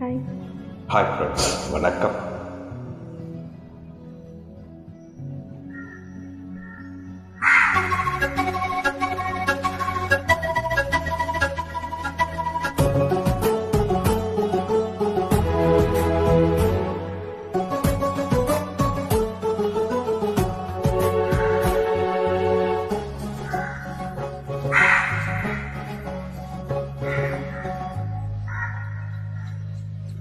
Hi hi friends வணக்கம். thank you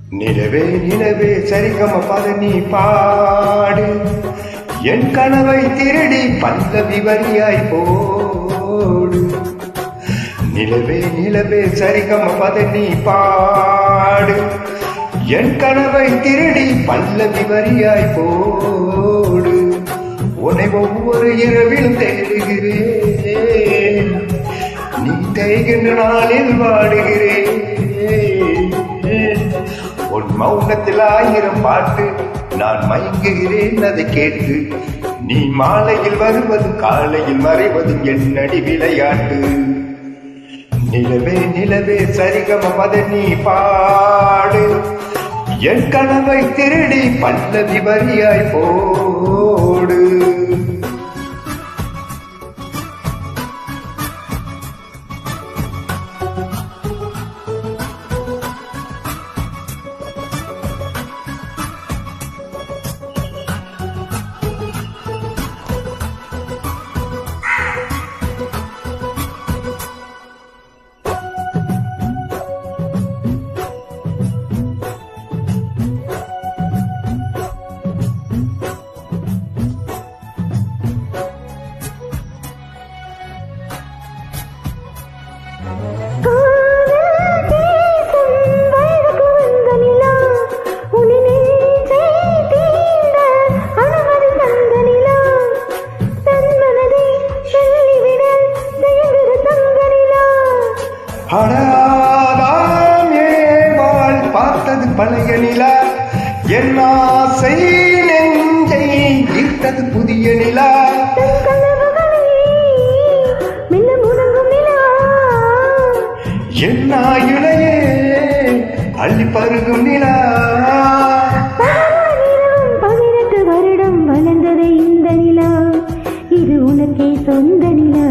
நிலவே நிலவே சரிகம பதனி பாடு. என் கனவை திருடி பந்த விவரியாய் போடு. நிலவே நிலவே சரிகம பதனி பாடு. என் கனவை திருடி பல்ல வரியாய் போடு. உன்னை ஒவ்வொரு இரவிலும் தேடுகிறேன். நீ தேய்கின்ற நாளில் வாடுகிறேன். உன் மௌனத்தில் ஆயிரம் பாட்டு நான் மயங்குகிறேன் அதை கேட்டு நீ மாலையில் வருவது காலையில் மறைவதும் என்னடி விளையாட்டு. நிலவே நிலவே சரிகம மத நீ பாடு. என் கனவை திருடி பல்லவி வரியாய் போடு. அடாதாம் ஏவாள் பார்த்தது பழைய நிலா. என் ஆசை நெஞ்சை ஈர்த்தது புதிய நிலா. என் ஆயுளையே அள்ளி பருகும் நிலா. பதினெட்டு வருடம் வளர்ந்தது இந்த நிலா. இது உனக்கே சொந்த நிலா.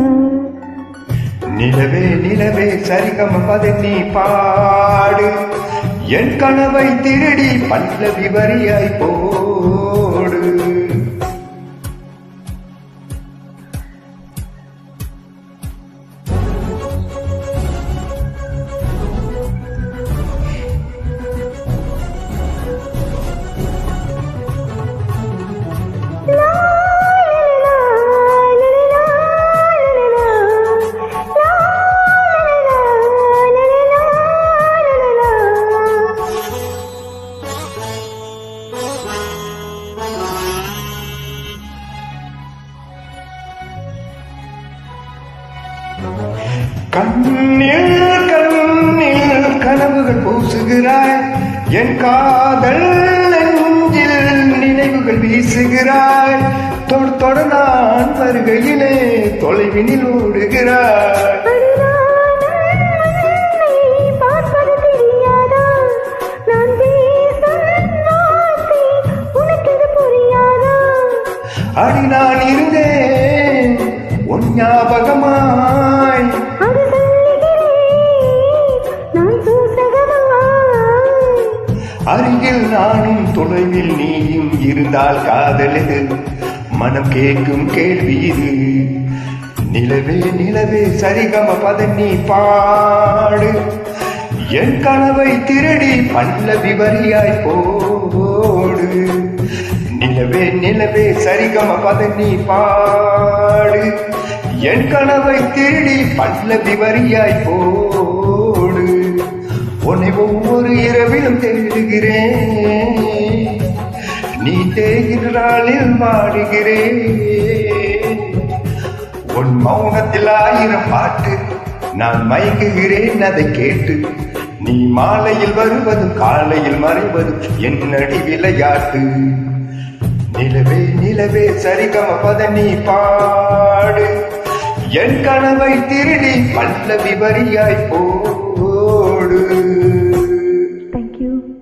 நிலவே நிலவே சரிகம பத நீ பாடு. என் கனவை திருடி பல்லவி வரியாய் போடு கண்ணில் கண்ணில் கனவுகள் பூசுகிறாய். என் காதல் நெஞ்சில் நினைவுகள் வீசுகிறாய். தொடு தொட நான் வருகையிலே தொலைவினில் ஓடுகிறாய். அடி நான் இருந்தேன். உன் ஞாபகமா அருகில் நானும் தொலைவில் நீயும் இருந்தால் காதலது? மனம் கேட்கும் கேள்வி இது. நிலவே நிலவே சரிகம பத நீ பாடு. என் கனவை திருடி பல்ல வரியாய் போடு. நிலவே நிலவே சரிகம பத நீ பாடு. என் கனவை திருடி பல்ல வரியாய் போ உன்னை ஒவ்வொரு இரவிலும் தேடுகிறேன். நீ தேகிறாளில் மாடுகிறேன் உன் மௌனத்தில் ஆயிரம் பாட்டு நான் மயங்குகிறேன் அதை கேட்டு. நீ மாலையில் வருவதும் காலையில் மறைவதும் என்னடி விளையாட்டு. நிலவே நிலவே சரிகம பத நீ பாடு. என் கனவை திருடி பல்ல வரியாய் போ.